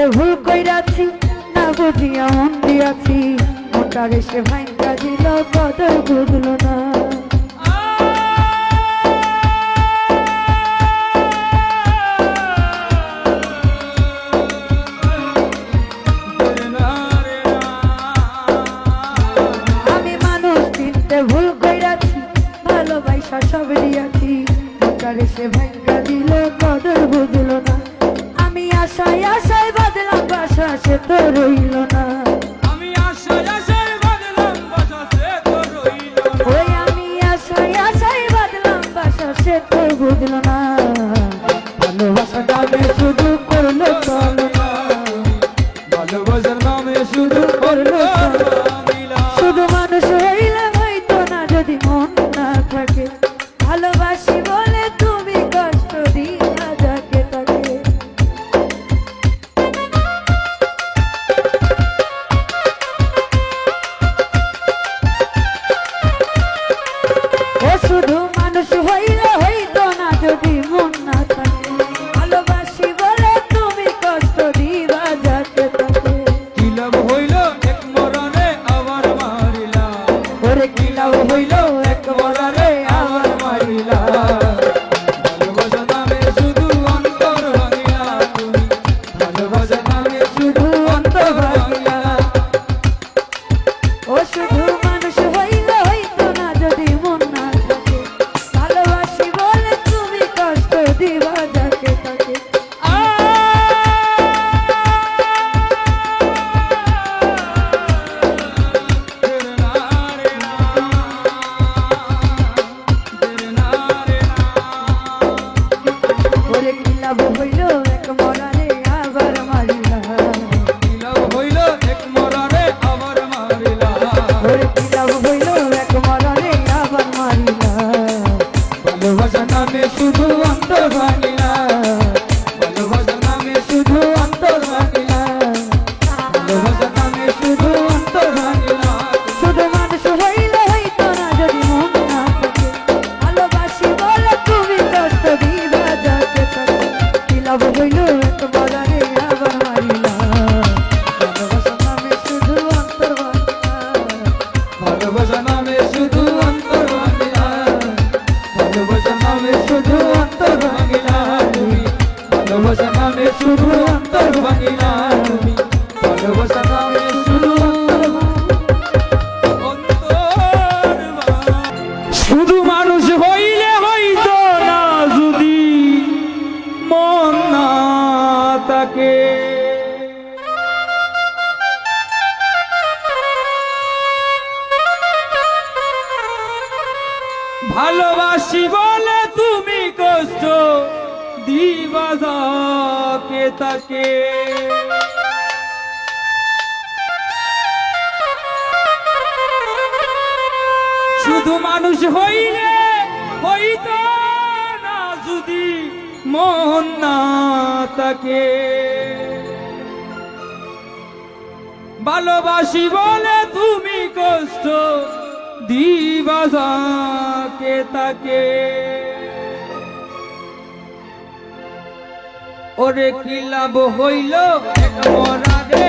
সে ভুল কইরাছি, না বুঝিয়া মন দিয়াছি। মোটারে সে ভাইটা দিল কদর বুঝল না। সে ভাঙ্গা দিল কদর বুঝল না। আমি আশায় আশা বসাতে তো রইল না। আমি আশায় আশায় বাদলাম বসাতে তো রইল না। ওই আমি আশায় আশায় বাদলাম বসাতে তো বুঝল না। ভালোবাসা শুধু করল চলো। la voz Dorvani বাজাতে তাকে। শুধু মানুষ হইলে হইত না, যদি মন না তাকে ভালোবাসি বলে তুমি কষ্ট, দিবা কে তাকে। ওরে কি লাভ হইল? মরা মরারে